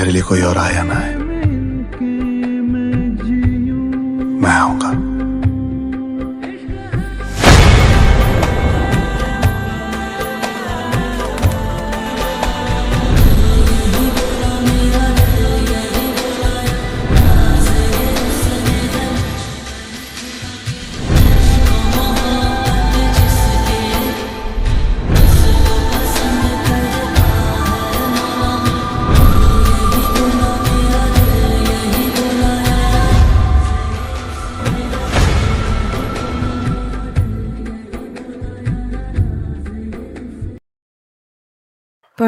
तेरे लिए कोई और आया ना है। मैं आऊँगा।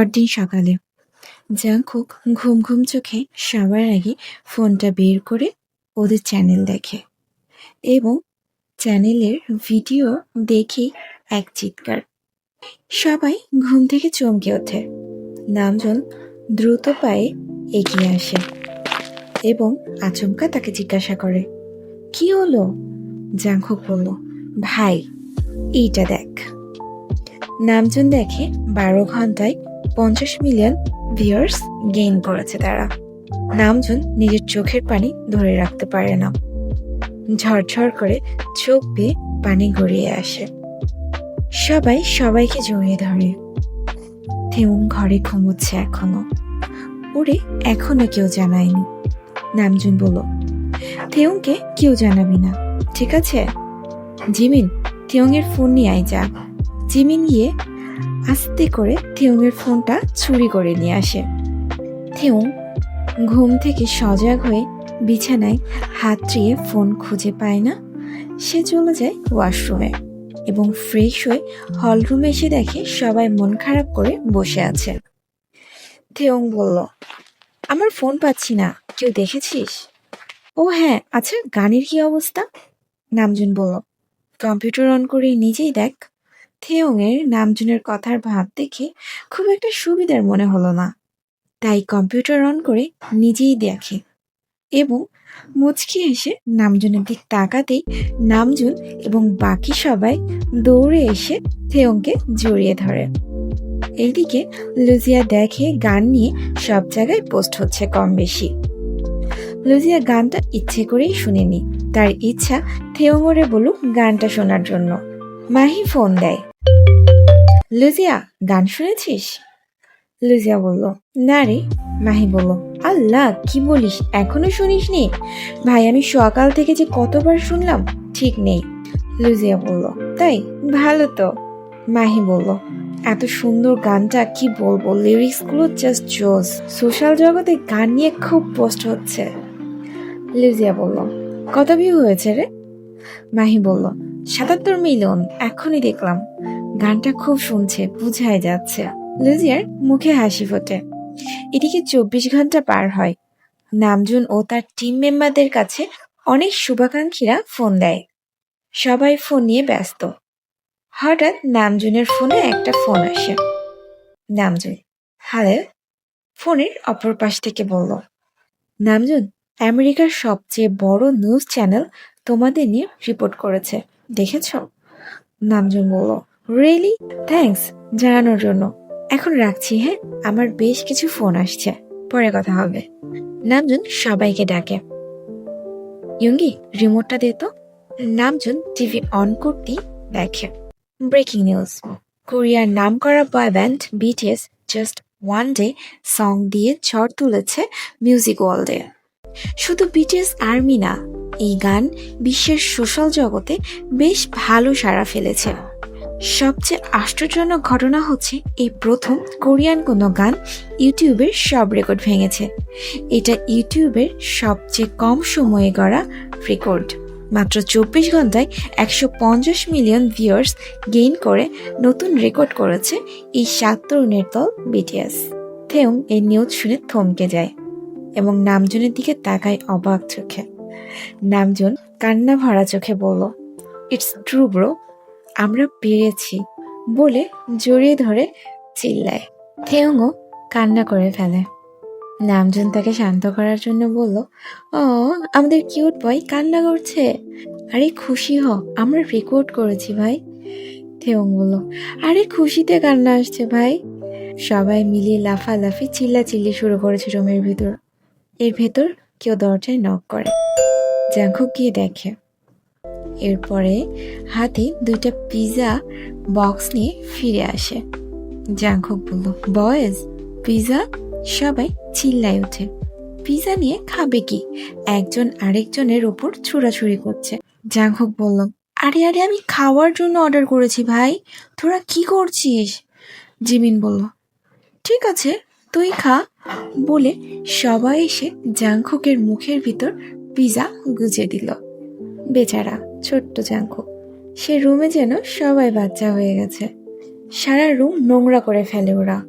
পরদিন সকালে। জাংকুক ঘুম ঘুম চোখে সবার আগে ফোনটা বের করে ওদের চ্যানেল দেখে এবং চ্যানেলের ভিডিও দেখে এক চিৎকার। সবাই ঘুম থেকে চমকে ওঠে। নামজন দ্রুত পায়ে এগিয়ে আসে এবং আচমকা তাকে জিজ্ঞাসা করে, কি হলো? জাংকুক বলল, ভাই, এইটা দেখ। নামজন দেখে বারো ঘন্টায় পঞ্চাশ মিলিয়ন ভিউয়ার্স গেইন করেছে তারা। নামজন নিজের চোখের পানি ধরে রাখতে পারে না। ঝরঝর করে চোখ বেয়ে পানি গড়িয়ে আসে। সবাই সবাইকে জড়িয়ে ধরে। থেউং ঘরে ঘুমোচ্ছে এখনও। ওরে, এখনও কেউ জানায়নি। নামজুন বলল থেউংকে কেউ জানাবি না, ঠিক আছে? জিমিন থেউংয়ের ফোন নিয়ে আয় যা। জিমিন গিয়ে আস্তে করে থেউংয়ের ফোনটা চুরি করে নিয়ে আসে। থেউং ঘুম থেকে সজাগ হয়ে বিছানায় হাত দিয়ে ফোন খুঁজে পায় না। সে চলে যায় ওয়াশরুমে এবং ফ্রেশ হয়ে হলরুমে এসে দেখে সবাই মন খারাপ করে বসে আছে। থেউং বলল, আমার ফোন পাচ্ছি না, কেউ দেখেছিস? ও হ্যাঁ আচ্ছা গানের কি অবস্থা? নামজুন বলল, কম্পিউটার অন করে নিজেই দেখ। থেওংয়ের নামজুনের কথার ভাব দেখে খুব একটা সুবিধার মনে হলো না। তাই কম্পিউটার অন করে নিজেই দেখে এবং মুচকি এসে নামজুনের দিক তাকাতেই নামজুন এবং বাকি সবাই দৌড়ে এসে থেওংকে জড়িয়ে ধরে। এইদিকে লুজিয়া দেখে গান নিয়ে সব জায়গায় পোস্ট হচ্ছে কম বেশি। লুজিয়া গানটা ইচ্ছে করেই শুনেনি। তার ইচ্ছা থেওংরে বলুক গানটা শোনার জন্য। মাহি ফোন দেয়। লুজিয়া, গান শুনেছিস? লুজিয়া বলল, না রে। মাহি বলল, আল্লাহ, কি বলিস? এখনও শুনিসনি? ভাই, আমি সকাল থেকে যে কতবার শুনলাম, ঠিক নেই। লুজিয়া বলল, তাই? ভালো তো। মাহি বলল, এত সুন্দর গানটা, কি বলব? লিরিক্সগুলো জাস্ট জোস সোশ্যাল জগতে গান নিয়ে খুব পোস্ট হচ্ছে। লুজিয়া বলল, কত ভিউ হয়েছে রে? মাহি বলল সাতাত্তর মিলন এখনই দেখলাম। গানটা খুব শুনছে, বুঝাই যাচ্ছে। লুজিয়ার মুখে হাসি ফোটে। এদিকে চব্বিশ ঘণ্টা পার হয়। নামজুন ও তার টিম মেম্বারদের কাছে অনেক শুভাকাঙ্ক্ষীরা ফোন দেয়। সবাই ফোন নিয়ে ব্যস্ত। হঠাৎ নামজুনের ফোনে একটা ফোন আসে। নামজুন হ্যালো ফোনের অপর পাশ থেকে বলল, নামজুন, আমেরিকার সবচেয়ে বড় নিউজ চ্যানেল তোমাদের নিয়ে রিপোর্ট করেছে। দেখেছ? নামজুন বলল রিয়েলি থ্যাঙ্কস জানানোর জন্য। এখন রাখছি হ্যাঁ? আমার বেশ কিছু ফোন আসছে। পরে কথা হবে। নামজুন সবাইকে ডাকে। ইয়ঙ্গি রিমোটটা দে তো। নামজুন টিভি অন করতেই দেখে। ব্রেকিং নিউজ কোরিয়ার নাম করা boy band BTS just one day song দিয়ে ঝড় তুলেছে মিউজিক ওয়ার্ল্ডে শুধু বিটিএস আর্মি না, এই গান বিশ্বের সোশ্যাল জগতে বেশ ভালো সাড়া ফেলেছে। সবচেয়ে আশ্চর্যজনক ঘটনা হচ্ছে এই প্রথম কোরিয়ান কোনো গান ইউটিউবের সব রেকর্ড ভেঙেছে। এটা ইউটিউবের সবচেয়ে কম সময়ে গড়া রেকর্ড। মাত্র চব্বিশ ঘন্টায় একশো পঞ্চাশ মিলিয়ন ভিউয়ার্স গেইন করে নতুন রেকর্ড করেছে এই সাত তরুণের দল বিটিএস। থেউং এই নিউজ শুনে থমকে যায়। এবং নামজনের দিকে তাকায় অবাক চোখে। নামজন কান্না ভরা চোখে বলল ইটস ট্রু ব্রো আমরা পেরেছি। বলে জড়িয়ে ধরে চিল্লায়। থেউংও কান্না করে ফেলে। নামজন তাকে শান্ত করার জন্য বলল, ও, আমাদের কিউট বয় কান্না করছে। আরে খুশি হ, আমরা রেকর্ড করেছি ভাই। থেউং বলল, আরে খুশিতে কান্না আসছে ভাই। সবাই মিলিয়ে লাফালাফি, চিল্লাচিল্লি শুরু করেছে রুমের ভিতর। এর ভেতর কেউ দরজায় নক করে। জাঙ্কুক গিয়ে দেখে। এরপরে হাতে দুইটা পিৎজা বক্স নিয়ে ফিরে আসে। জাঙ্কুক বলল বয়েজ পিৎজা সবাই চিল্লায় ওঠে। পিৎজা নিয়ে খাবে কি? একজন আরেকজনের ওপর ছুড়াছুড়ি করছে। জাঙ্কুক বলল, আরে আরে, আমি খাওয়ার জন্য অর্ডার করেছি ভাই। তোরা কি করছিস? জিমিন বলল, ঠিক আছে তুই খা বলে সবাই এসে জাংখুকের মুখের ভিতর পিজা গুজে দিল। বেচারা, ছোট্ট জাংখুক সে রুমে যেন সবাই বাচ্চা হয়ে গেছে। সারা রুম নোংরা করে ফেলে ওরা।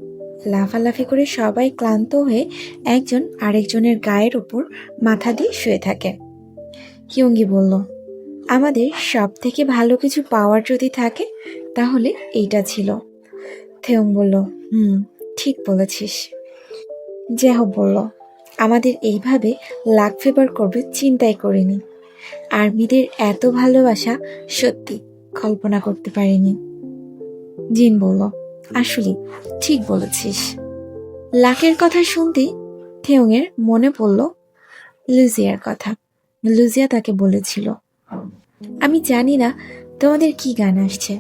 লাফালাফি করে সবাই ক্লান্ত হয়ে একজন আরেকজনের গায়ের ওপর মাথা দিয়ে শুয়ে থাকে। কিয়ঙ্গি বলল, আমাদের সব থেকে ভালো কিছু পাওয়ার যদি থাকে, তাহলে এইটা ছিল। থেয়ং বলল, হুম। ঠিক বলেছিস। জেহ বলল, আমাদের এইভাবে লাক ফেভার করবে চিন্তাই করিনি। আর্মিদের এত ভালোবাসা সত্যি কল্পনা করতে পারিনি। জিন বলল, আসলে ঠিক বলেছিস। লাকের কথা শুনতেই থেয়ংয়ের মনে পড়ল লুজিয়ার কথা। লুজিয়া তাকে বলেছিল, আমি জানি না তোমাদের কি গান আসছে,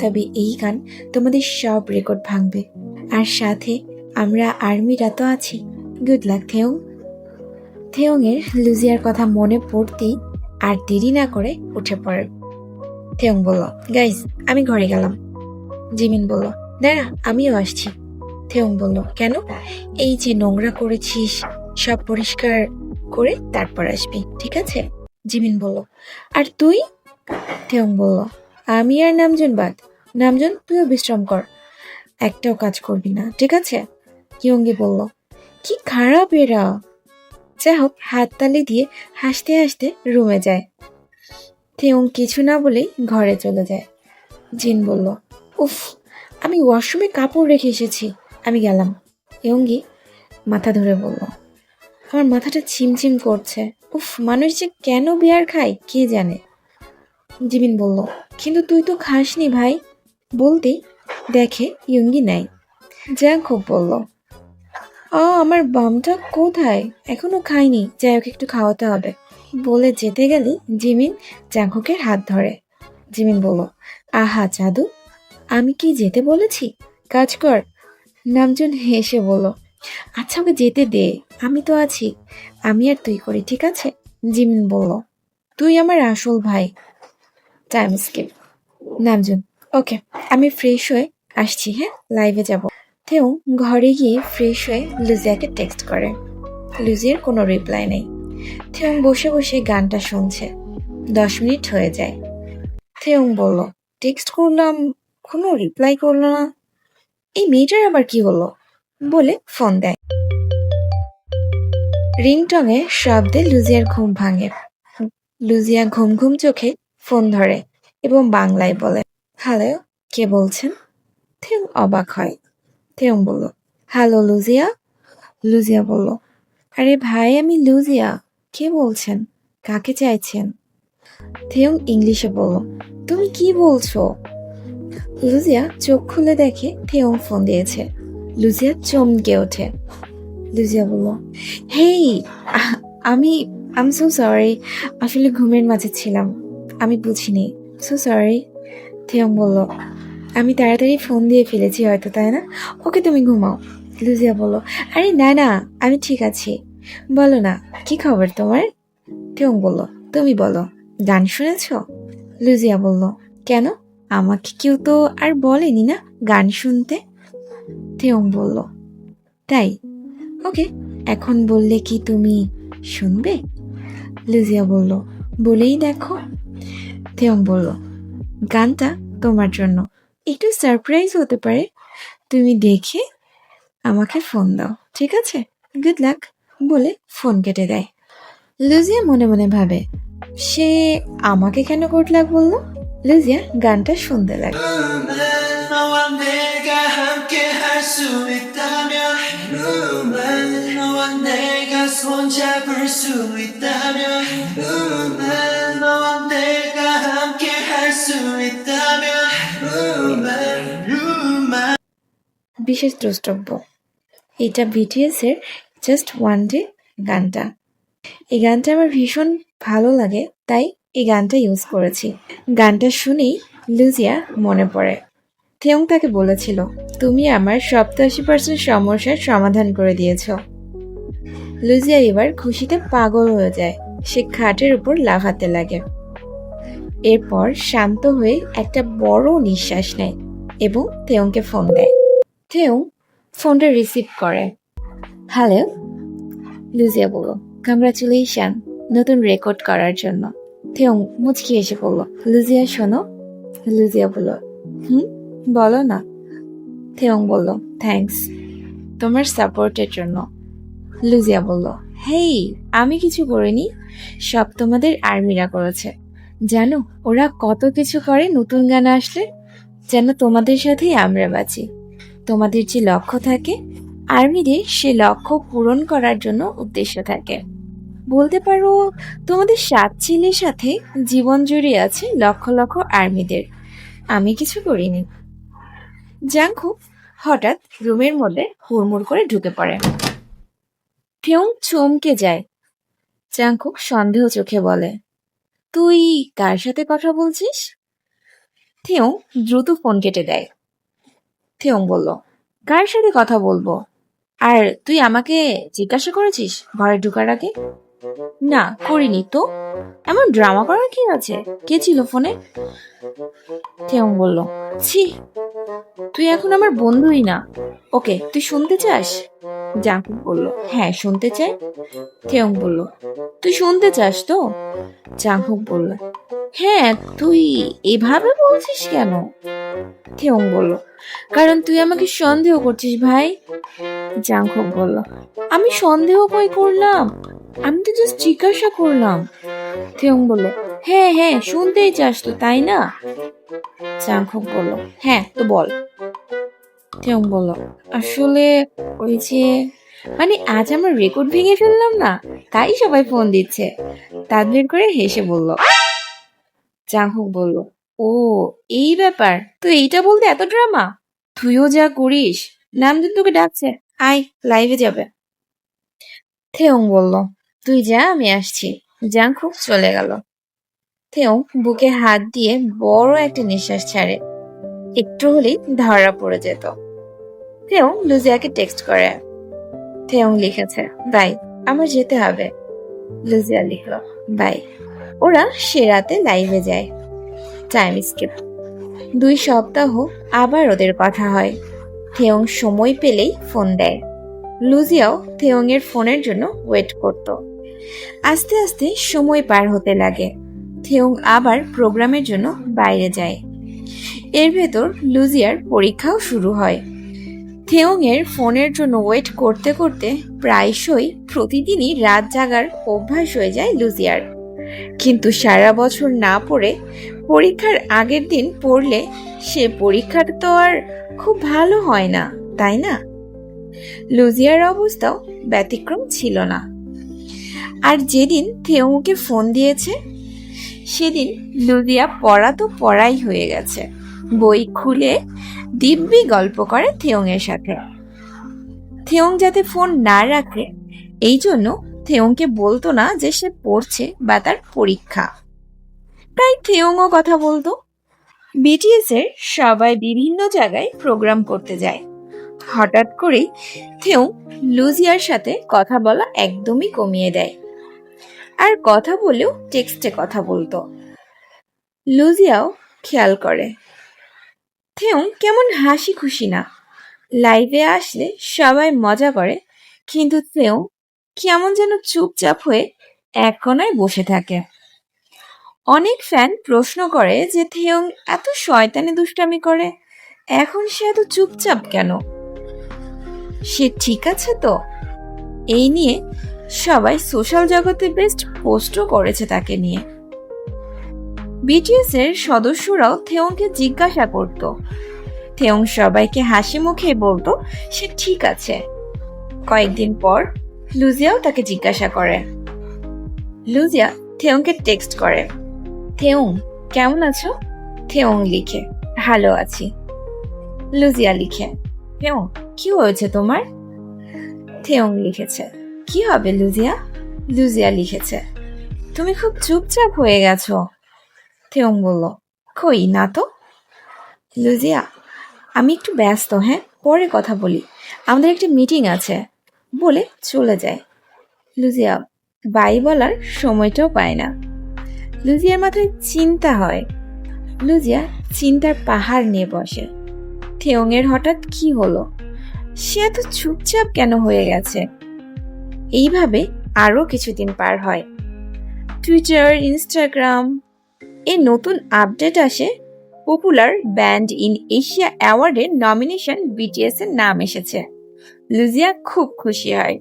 তবে এই গান তোমাদের সব রেকর্ড ভাঙবে। আর সাথে আমরা আর্মিরা তো আছি। Good luck থেয়ং। থেয়ংয়ের লুজিয়ার কথা মনে পড়তেই আর দেরি না করে উঠে পড়ে। থেয়ং বলল গাইজ আমি ঘরে গেলাম। জিমিন বলল, দাঁড়া, আমিও আসছি। থেয়ং বলল, কেন? এই যে নোংরা করেছিস, সব পরিষ্কার করে তারপর আসবি, ঠিক আছে? জিমিন বলল, আর তুই? থেয়ং বলল, আমি আর নামজন বাদ। নামজন, তুইও বিশ্রাম কর। একটাও কাজ করবি না, ঠিক আছে? কিয়ঙ্গি বলল, কি খারাপ এরা! যাই হোক হাততালি দিয়ে হাসতে হাসতে রুমে যায়। থেয়ং কিছু না বলেই ঘরে চলে যায়। জিন বলল, উফ, আমি ওয়াশরুমে কাপড় রেখে এসেছি, আমি গেলাম। ইয়ঙ্গি মাথা ধরে বলল, আমার মাথাটা ছিমছিম করছে। উফ, মানুষ যে কেন বিয়ার খায়, কে জানে? জিমিন বলল, কিন্তু তুই তো খাসনি ভাই। বলতেই দেখে ইয়ঙ্গি নাই যা খুব বলল, আ, আমার বামটা কোথায়? এখনও খাইনি। যাই হোক, একটু খাওয়াতে হবে। বলে যেতে গেলে জিমিন জাঙ্কুকের হাত ধরে। জিমিন বলল, আহা, জাদু, আমি কি যেতে বলেছি? কাজ কর। নামজন হেসে বলল আচ্ছা ওকে যেতে দে, আমি তো আছি। আমি আর তুই করি, ঠিক আছে? জিমিন বলল, তুই আমার আসল ভাই। Time skip. নামজন ওকে আমি ফ্রেশ হয়ে আসছি হ্যাঁ? লাইভে যাব। তেও ঘরে গিয়ে ফ্রেশ হয়ে লুজিয়াকে টেক্সট করে। লুজিয়ার কোনো রিপ্লাই নেই। থেয়ং বসে বসে গানটা শুনছে। দশ মিনিট হয়ে যায়। থেয়ং বলল টেক্সট করলাম, কোনো রিপ্লাই করল না। এই মেয়েটার আবার কি হলো? বলে ফোন দেয়। রিংটংয়ে শব্দে লুজিয়ার ঘুম ভাঙে। লুজিয়া ঘুম ঘুম চোখে ফোন ধরে এবং বাংলায় বলে হ্যালো, কে বলছেন? থেম অবাক হয়। থেম বলল, হ্যালো, লুজিয়া? লুজিয়া বলল, আরে ভাই, আমি লুজিয়া। কে বলছেন? কাকে চাইছেন? থেম ইংলিশে বলল, তুমি কি বলছো? লুজিয়া চোখ খুলে দেখে থেয়ং ফোন দিয়েছে। লুজিয়া চমকে ওঠে। লুজিয়া বলল, হেই, আমি, আম সো সরি। আসলে ঘুমের মাঝে ছিলাম। আমি বুঝিনি। So sorry. থেয়ং বলল, আমি তাড়াতাড়ি ফোন দিয়ে ফেলেছি হয়তো, তাই না? ওকে তুমি ঘুমাও। লুজিয়া বলল, আরে না না, আমি ঠিক আছি। বলো না, কি খবর তোমার? থেয়ং বলল, তুমি বলো, গান শুনেছ? লুজিয়া বলল, কেন? আমাকে কেউ তো আর বলেনি না গান শুনতে? থেয়ং বলল, তাই? ওকে, এখন বললে কি তুমি শুনবে? লুজিয়া বলল, বলেই দেখো। থেয়ং বলল গানটা তোমার জন্য একটু সারপ্রাইজ হতে পারে তুমি দেখে আমাকে ফোন দাও ঠিক আছে গুড লাক বলে ফোন কেটে দেয় লুজিয়া মনে মনে ভাবে সে আমাকে কেন গুড লাক বললো লুজিয়া গানটা শুনতে লাগে 너와 내가 함께 할 수 있다면 루만 너와 내가 손잡을 수 있다면 루만 너와 내가 함께 বিশেষ দ্রষ্টব্য। এটা বিটিএস এর জাস্ট ওয়ান ডে গানটা। এই গানটা আমার ভীষণ ভালো লাগে, তাই এই গানটা ইউজ করেছি। গানটা শুনেই লুজিয়া মনে পড়ে। থেয়ং তাকে বলেছিল, তুমি আমার সপ্তাশি পার্সেন্ট সমস্যার সমাধান করে দিয়েছ। লুজিয়া এবার খুশিতে পাগল হয়ে যায়। সে খাটের উপর লাফাতে লাগে। এরপর শান্ত হয়ে একটা বড় নিঃশ্বাস নেয় এবং থেয়ংকে ফোন দেয়। থেয়ং, ফোনটা রিসিভ করে। হ্যালো, লুজিয়া বলল কংগ্রাচুলেশন নতুন রেকর্ড করার জন্য। থেয়ং মুচকি এসে বলল, লুজিয়া, শোনো। লুজিয়া বলল, হুম, বলো না। থেয়ং বলল থ্যাঙ্কস তোমার সাপোর্টের জন্য। লুজিয়া বলল, হেই, আমি কিছু করিনি। সব তোমাদের আর্মিরা করেছে। জানো, ওরা কত কিছু করে নতুন গান আসলে। যেন তোমাদের সাথেই আমরা বাঁচি। তোমাদের যে লক্ষ্য থাকে, আর্মিদের সে লক্ষ্য পূরণ করার জন্য উদ্দেশ্য থাকে। বলতে পারো, তোমাদের সাত ছেলের সাথে জীবন জুড়ে আছে লক্ষ লক্ষ আর্মিদের। আমি কিছু করিনি। জাংখু হঠাৎ রুমের মধ্যে হুড়মুড় করে ঢুকে পড়ে। কেউ চমকে যায়। জাংকুক সন্দেহ চোখে বলে তুই কার সাথে কথা বলছিস? থেও দ্রুত ফোন কেটে দেয়। থেওং বলল, কার সাথে কথা বলব? আর তুই আমাকে জিজ্ঞাসা করেছিস ঘরে ঢুকার আগে? না, করিনি। তো? এমন ড্রামা করার কি আছে? কে ছিল ফোনে? থেয়ং বলল, ছি, তুই এখন আমার বন্ধুই না। ওকে, তুই শুনতে চাস? জাঙ্কুক বলল হ্যাঁ শুনতে চাই। থেয়ং বলল, তুই শুনতে চাস তো? জাঙ্কুক বলল হ্যাঁ তুই এভাবে বলছিস কেন? থেয়ং বলল, কারণ তুই আমাকে সন্দেহ করছিস ভাই। জাংকুক বলল, আমি সন্দেহ কই করলাম? আমি তো জাস্ট জিজ্ঞাসা করলাম। থেয়ং বলল হ্যাঁ হ্যাঁ শুনতেই চাস তো, তাই না? জাংকুক বলল হ্যাঁ তো বল। থেয়ং বলল, আসলে ওই যে মানে আজ আমার রেকর্ড ভেঙে ফেললাম না, তাই সবাই ফোন দিচ্ছে। তাদের করে হেসে বলল জাংকুক বলল, ও, এই ব্যাপার? তো এইটা বলতে এত ড্রামা তুইও যা করিস নামদিন তোকে ডাকছে, আয় লাইভে যাবে। থেয়ং বলল তুই যা, আমি আসছি। জাংকুক চলে গেল। থেয়ং বুকে হাত দিয়ে বড় একটা নিঃশ্বাস ছাড়ে। একটু হলেই ধরা পড়ে যেত। থেয়ং লুজিয়াকে টেক্সট করে। থেয়ং লিখেছে, বাই, আমার যেতে হবে। লুজিয়া লিখল, বাই। ওরা সে রাতে লাইভে যায়। টাইম স্কিপ দুই সপ্তাহ আবার ওদের কথা হয়। থেয়ং সময় পেলেই ফোন দেয়। লুজিয়াও থেয়ং এর ফোনের জন্য ওয়েট করত। আস্তে আস্তে সময় পার হতে লাগে। থেয়ং আবার প্রোগ্রামের জন্য বাইরে যায়। এর ভেতর লুজিয়ার পরীক্ষাও শুরু হয়। থেয়ং এর ফোনের জন্য ওয়েট করতে করতে প্রায়শই প্রতিদিনই রাত জাগার অভ্যাস হয়ে যায় লুজিয়ার। কিন্তু সারা বছর না পড়ে পরীক্ষার আগের দিন পড়লে সে পরীক্ষাটা তো আর খুব ভালো হয় না, তাই না? লুজিয়ার অবস্থাও ব্যতিক্রম ছিল না। আর যেদিন থেউকে ফোন দিয়েছে, সেদিন লুজিয়া পড়া তো পড়াই হয়ে গেছে। বই খুলে দিব্যি গল্প করে থেয়ংয়ের সাথে। থেয়ং যাতে ফোন না রাখে, এই জন্য থেয়ংকে বলতো না যে সে পড়ছে বা তার পরীক্ষা। তাই থেয়ংও কথা বলতো। বিটিএস এর সবাই বিভিন্ন জায়গায় প্রোগ্রাম করতে যায়। হঠাৎ করেই থেউ লুজিয়ার সাথে কথা বলা একদমই কমিয়ে দেয়। আর কথা বলেও টেক্সটে কথা বলতো। লুজিয়াও খেয়াল করে। থেউ কেমন হাসি খুশি না। লাইভে আসলে সবাই মজা করে, কিন্তু থেউ কেমন যেন চুপচাপ হয়ে এক বসে থাকে। অনেক ফ্যান প্রশ্ন করে যে থেয়ং এত শয়তানি দুষ্টামি করে, এখন সে এত চুপচাপ কেন? সে ঠিক আছে তো? এই নিয়ে সবাই সোশ্যাল জগতে বেস্ট পোস্টও করেছে তাকে নিয়ে। বিটিএস এর সদস্যরাও থেয়ংকে জিজ্ঞাসা করত। থেয়ং সবাইকে হাসি মুখে বলতো, সে ঠিক আছে। কয়েকদিন পর লুজিয়াও তাকে জিজ্ঞাসা করে। লুজিয়া থেয়ংকে টেক্সট করে, থেয়ং, কেমন আছো? থেয়ং লিখে, ভালো আছি। লুজিয়া লিখে, থেয়ং, কি হয়েছে তোমার? থেয়ং লিখেছে কি হবে, লুজিয়া? লুজিয়া লিখেছে, তুমি খুব চুপচাপ হয়ে গেছো। থেয়ং বলল, কই, না তো? লুজিয়া, আমি একটু ব্যস্ত হ্যাঁ? পরে কথা বলি। আমাদের একটি মিটিং আছে, বলে চলে যায় লুজিয়া, বাই বলার সময়টাও পায় না। লুজিয়ার মাথায় চিন্তা হয়। লুজিয়া চিন্তার পাহাড় নিয়ে বসে। থেয়ংয়ের হঠাৎ কি হলো? সে এত চুপচাপ কেন হয়ে গেছে? এইভাবে আরও কিছুদিন পার হয়। টুইটার ইনস্টাগ্রাম এ নতুন আপডেট আসে। পপুলার ব্যান্ড ইন এশিয়া অ্যাওয়ার্ডের নমিনেশন বিটিএস এর নাম এসেছে। লুজিয়া খুব খুশি হয়।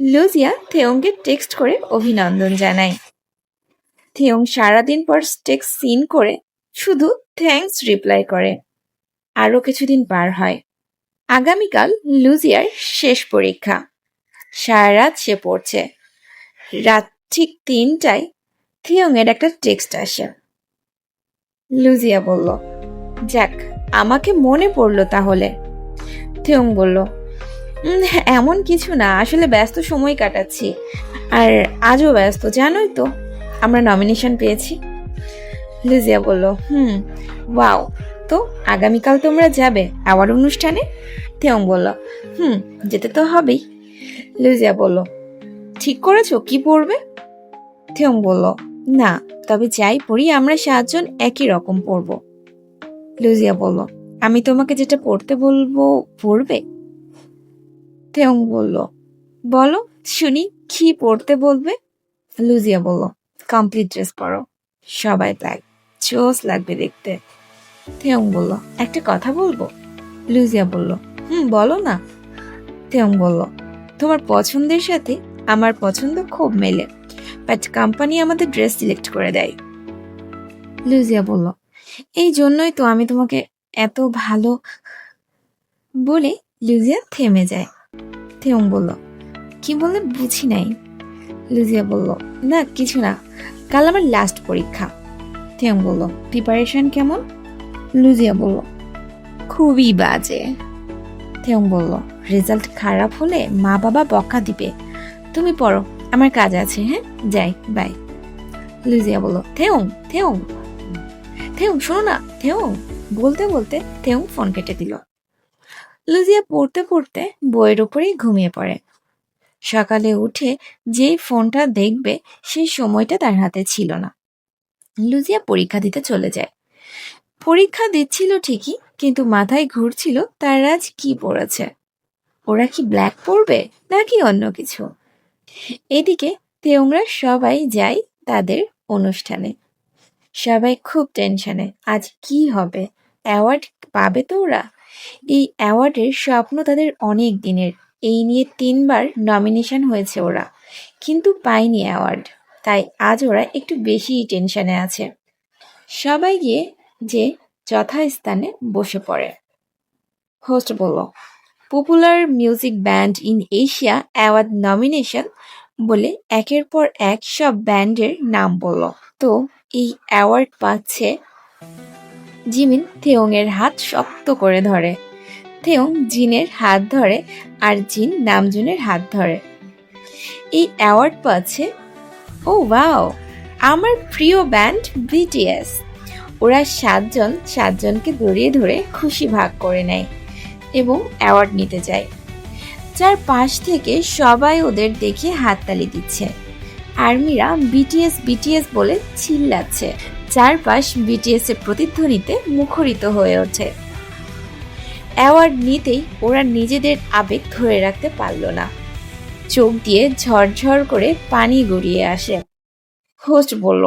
লুজিয়া থেয়ংকে টেক্সট করে অভিনন্দন জানায়। থেয়ং সারাদিন পর টেক্সট সিন করে শুধু থ্যাঙ্কস রিপ্লাই করে। আরও কিছুদিন পার হয়। আগামীকাল লুজিয়ার শেষ পরীক্ষা। সারা রাত সে পড়ছে। রাত ঠিক তিনটায় থিয়ংয়ের একটা টেক্সট আসে। লুজিয়া বলল যাক আমাকে মনে পড়ল তাহলে। থিয়ং বলল "উম, এমন কিছু না আসলে ব্যস্ত সময় কাটাচ্ছি। আর আজও ব্যস্ত জানোই তো আমরা নমিনেশন পেয়েছি। লুজিয়া বলল হুম ওয়াও তো আগামীকাল তোমরা যাবে অ্যাওয়ার্ড অনুষ্ঠানে? থিয়ং বলল হুম যেতে তো হবেই। লুজিয়া বলল, ঠিক করেছ, কি পড়বে? থিয়ং বলল, না, তবে যাই পড়ি, আমরা সাতজন একই রকম পড়ব। লুজিয়া বলল, আমি তোমাকে যেটা পড়তে বলব, পড়বে? থিয়ং বলল, বলো, শুনি, কি পড়তে বলবে? লুজিয়া বলল, কমপ্লিট ড্রেস পরো সবাই ব্ল্যাক জোস লাগবে দেখতে। থিয়ং বলল, একটা কথা বলব? লুজিয়া বলল, হুম, বলো না। থিয়ং বলল তোমার পছন্দের সাথে আমার পছন্দ খুব মেলে। বাট কোম্পানি আমাদের ড্রেস সিলেক্ট করে দেয়। লুজিয়া বলল, এই জন্যই তো আমি তোমাকে এত ভালো বলে লুজিয়া থেমে যায়। থেয়ং বলল, কি বললে বুঝি নাই। লুজিয়া বলল, না, কিছু না, কাল আমার লাস্ট পরীক্ষা। থেয়ং বলল প্রিপারেশন কেমন? লুজিয়া বলল, খুবই বাজে। থেয়ং বলল রেজাল্ট খারাপ হলে মা বাবা বকা দিবে। তুমি পড়ো, আমার কাজ আছে হ্যাঁ? যাই বাই লুজিয়া বলল থেয়ং থেয়ং থেয়ং শোনো না থেয়ং বলতে বলতে থেয়ং ফোন কেটে দিল। লুজিয়া পড়তে পড়তে বইয়ের উপরেই ঘুমিয়ে পড়ে। সকালে উঠে যেই ফোনটা দেখবে, সেই সময়টা তার হাতে ছিল না। লুজিয়া পরীক্ষা দিতে চলে যায়। পরীক্ষা দিচ্ছিল ঠিকই, কিন্তু মাথায় ঘুরছিল তার আজ কি পড়েছে। ওরা কি ব্ল্যাক পরবে নাকি অন্য কিছু? এদিকে তেউংরা সবাই যায় তাদের অনুষ্ঠানে। সবাই খুব টেনশনে আজ কি হবে? অ্যাওয়ার্ড পাবে তো ওরা? এই অ্যাওয়ার্ডের স্বপ্ন তাদের অনেক দিনের। এই নিয়ে তিনবার নমিনেশন হয়েছে ওরা। কিন্তু পায়নি অ্যাওয়ার্ড তাই আজ ওরা একটু বেশিই টেনশনে আছে। সবাই গিয়ে যে যথাস্থানে বসে পড়ে। হোস্ট বলল popular music band in Asia award nomination বলে একের পর এক সব ব্যান্ডের নাম বলল। তো এই অ্যাওয়ার্ড পাচ্ছে জিমিন থেয়ং এর হাত শক্ত করে ধরে। থেয়ং জিনের হাত ধরে আর জিন নামজুনের হাত ধরে। এই অ্যাওয়ার্ড পাচ্ছে ও ওয়াও আমার প্রিয় ব্যান্ড বিটিএস ওরা সাতজন, সাতজনকে জড়িয়ে ধরে খুশি ভাগ করে নেয়। এবং অ্যাওয়ার্ড নিতে যায় যার পাশ থেকে সবাই ওদের দেখে হাততালি দিচ্ছে। আর্মিরা বিটিএস বিটিএস বলে চিল্লাচ্ছে চারপাশ বিটিএস এর প্রতিধ্বনিতে মুখরিত হয়ে ওঠে। অ্যাওয়ার্ড নিতেই ওরা নিজেদের আবেগ ধরে রাখতে পারল না। চোখ দিয়ে ঝরঝর করে পানি গড়িয়ে আসে। হোস্ট বলল,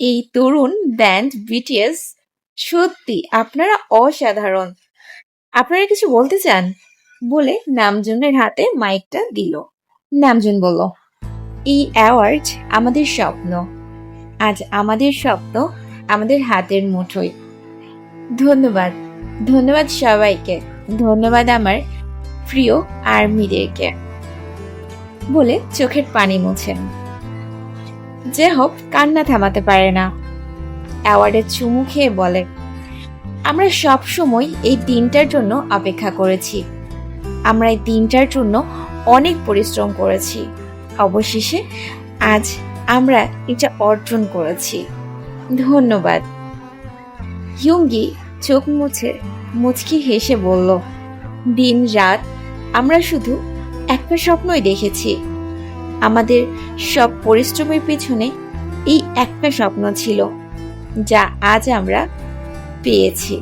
এই তরুণ ব্যান্ড বিটিএস, সত্যি আপনারা অসাধারণ। আপনারা কিছু বলতে চান? বলে নামজনের হাতে মাইকটা দিল। নামজন বলল, এই অ্যাওয়ার্ড আমাদের স্বপ্ন। আজ আমাদের স্বপ্ন আমাদের হাতের মুঠোয়। ধন্যবাদ ধন্যবাদ সবাইকে। ধন্যবাদ আমার প্রিয় আর্মিদেরকে। বলে চোখের পানি মুছেন। যে হোক, কান্না থামাতে পারে না। অ্যাওয়ার্ডের চুমু খেয়ে বলে আমরা সব সময় এই দিনটার জন্য অপেক্ষা করেছি। আমরা এই দিনটার জন্য অনেক পরিশ্রম করেছি। অবশেষে আজ আমরা এটা অর্জন করেছি। ধন্যবাদ। ইয়ঙ্গি চোখ মুছে মুচকি হেসে বলল, দিন রাত আমরা শুধু একটা স্বপ্নই দেখেছি। আমাদের সব পরিশ্রমের পেছনে এই একটা স্বপ্ন ছিল, যা আজ আমরা পেয়েছি।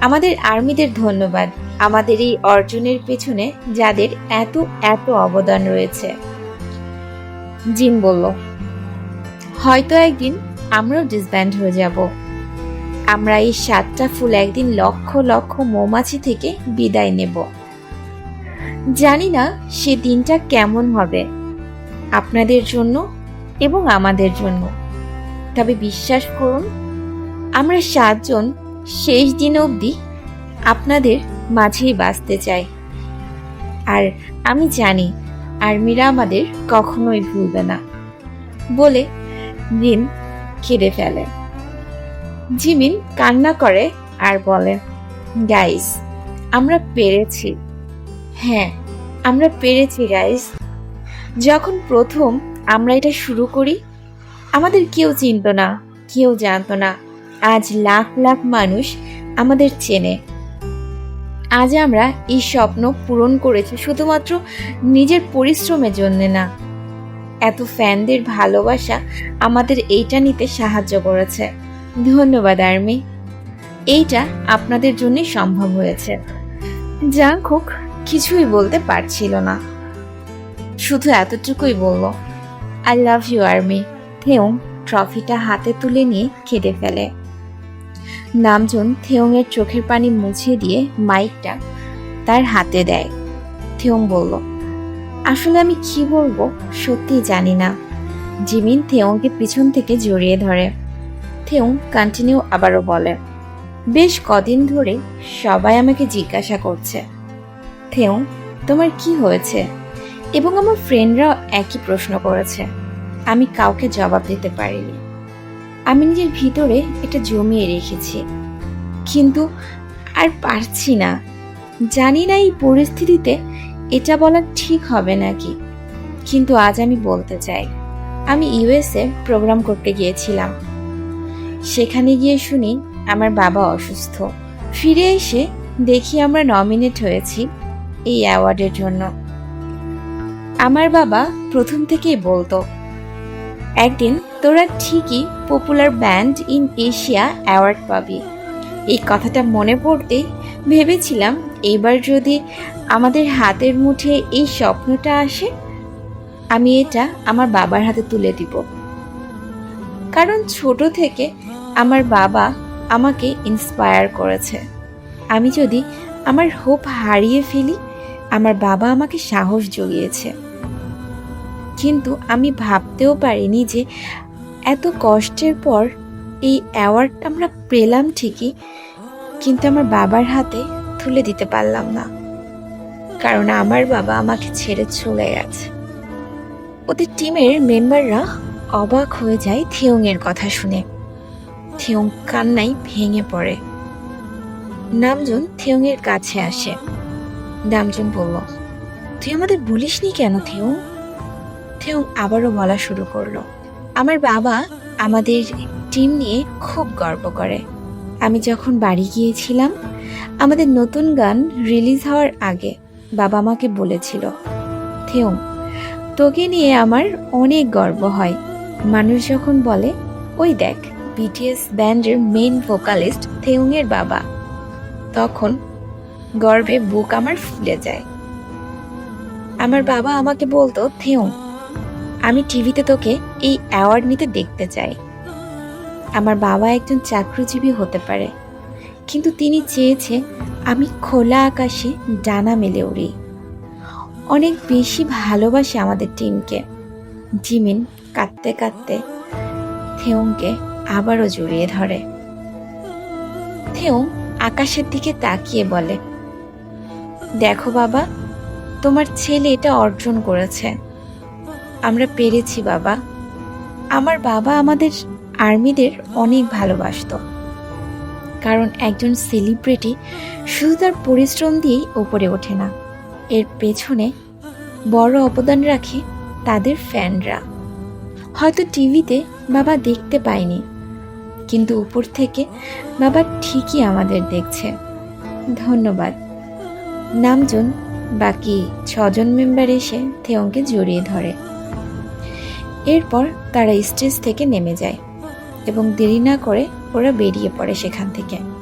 আমাদের আর্মিদের ধন্যবাদ, আমাদের এই অর্জনের পেছনে যাদের এত এত অবদান রয়েছে। জিন বলল, হয়তো একদিন আমরাও ডিসব্যান্ড হয়ে যাব। আমরা এই সাতটা ফুল একদিন লক্ষ লক্ষ মৌমাছি থেকে বিদায় নেব। জানি না সে দিনটা কেমন হবে, আপনাদের জন্য এবং আমাদের জন্য। তবে বিশ্বাস করুন আমরা সাতজন শেষ দিন অবধি আপনাদের মাঝেই বাঁচতে চাই। আর আমি জানি আর্মিরা আমাদের কখনোই ভুলবে না বলে দিন কেঁদে ফেলে। জিমিন কান্না করে আর বলে, গাইস, আমরা পেরেছি। হ্যাঁ আমরা পেরেছি, গাইস। যখন প্রথম আমরা এটা শুরু করি, আমাদের কেউ চিনত না, কেউ জানতো না। আজ লাখ লাখ মানুষ আমাদের চেনে। আজ আমরা এই স্বপ্ন পূরণ করেছি শুধুমাত্র নিজের পরিশ্রমের জন্য না। এত ফ্যানদের ভালোবাসা আমাদের এইটা নিতে সাহায্য করেছে। ধন্যবাদ, আর্মি। এইটা আপনাদের জন্য সম্ভব হয়েছে। জাংকুক কিছুই বলতে পারছিল না। শুধু এতটুকুই বলল আই লাভ ইউ, আর্মি। থেউং ট্রফিটা হাতে তুলে নিয়ে কেঁদে ফেলে। নামজন থেউংয়ের চোখের পানি মুছিয়ে দিয়ে মাইকটা তার হাতে দেয়। থেউং বলল, আসলে আমি কি বলব সত্যিই জানি না। জিমিন থেউংকে পিছন থেকে জড়িয়ে ধরে। থেউং কন্টিনিউ আবারও বলে, বেশ কদিন ধরে সবাই আমাকে জিজ্ঞাসা করছে। থেউং তোমার কি হয়েছে? এবং আমার ফ্রেন্ডরাও একই প্রশ্ন করেছে। আমি কাউকে জবাব দিতে পারিনি। আমি নিজের ভিতরে এটা জমিয়ে রেখেছি। কিন্তু আর পারছি না। জানি না এই পরিস্থিতিতে এটা বলা ঠিক হবে নাকি। কিন্তু আজ আমি বলতে চাই, আমি ইউএসএ প্রোগ্রাম করতে গিয়েছিলাম। সেখানে গিয়ে শুনি আমার বাবা অসুস্থ। ফিরে এসে দেখি আমরা নমিনেট হয়েছি এই অ্যাওয়ার্ডের জন্য। আমার বাবা প্রথম থেকেই বলতো, একদিন তোরা ঠিকই popular band in Asia award পাবি। এই কথাটা মনে পড়তেই ভেবেছিলাম এবার যদি আমাদের হাতের মুঠে এই স্বপ্নটা আসে, আমি এটা আমার বাবার হাতে তুলে দিব। কারণ ছোট থেকে আমার বাবা আমাকে ইন্সপায়ার করেছে। আমি যদি আমার হোপ হারিয়ে ফেলি, আমার বাবা আমাকে সাহস জুগিয়েছে। কিন্তু আমি ভাবতেও পারিনি যে এত কষ্টের পর এই অ্যাওয়ার্ডটা আমরা পেলাম ঠিকই, কিন্তু আমার বাবার হাতে তুলে দিতে পারলাম না। কারণ আমার বাবা আমাকে ছেড়ে চলে গেছে। ওদের টিমের মেম্বাররা অবাক হয়ে যায় থিয়ংয়ের কথা শুনে। থিয়ং কান্নাই ভেঙে পড়ে। নামজন থিয়ংয়ের কাছে আসে। নামজন বলল, তুই আমাদের বলিসনি কেন থিয়ং? থিয়ং আবারও বলা শুরু করল। আমার বাবা আমাদের টিম নিয়ে খুব গর্ব করে। আমি যখন বাড়ি গিয়েছিলাম, আমাদের নতুন গান রিলিজ হওয়ার আগে বাবা আমাকে বলেছিল থেউং তোকে নিয়ে আমার অনেক গর্ব হয়। মানুষ যখন বলে, ওই দেখ বিটিএস ব্যান্ডের মেন ভোকালিস্ট থেউংয়ের বাবা। তখন গর্বে বুক আমার ফুলে যায়। আমার বাবা আমাকে বলতো থেউং আমি টিভিতে তোকে এই অ্যাওয়ার্ড নিতে দেখতে চাই। আমার বাবা একজন চাকরিজীবী হতে পারে। কিন্তু তিনি চেয়েছে আমি খোলা আকাশে ডানা মেলে উড়ি। অনেক বেশি ভালোবাসে আমাদের টিমকে। জিমিন কাঁদতে কাঁদতে থেউংকে আবারও জড়িয়ে ধরে। থেউং আকাশের দিকে তাকিয়ে বলে, দেখো বাবা, তোমার ছেলে এটা অর্জন করেছে। আমরা পেরেছি, বাবা। আমার বাবা আমাদের আর্মিদের অনেক ভালোবাসতো। কারণ একজন সেলিব্রিটি শুধু তার পরিশ্রম দিয়েই ওপরে ওঠে না। এর পেছনে বড় অবদান রাখে তাদের ফ্যানরা। হয়তো টিভিতে বাবা দেখতে পায়নি, কিন্তু উপর থেকে বাবা ঠিকই আমাদের দেখছে। ধন্যবাদ। নামজন বাকি ছজন মেম্বার এসে থেয়ংকে জড়িয়ে ধরে। এরপর তারা স্টেজ থেকে নেমে যায় এবং দেরি না করে ওরা বেরিয়ে পড়ে সেখান থেকে।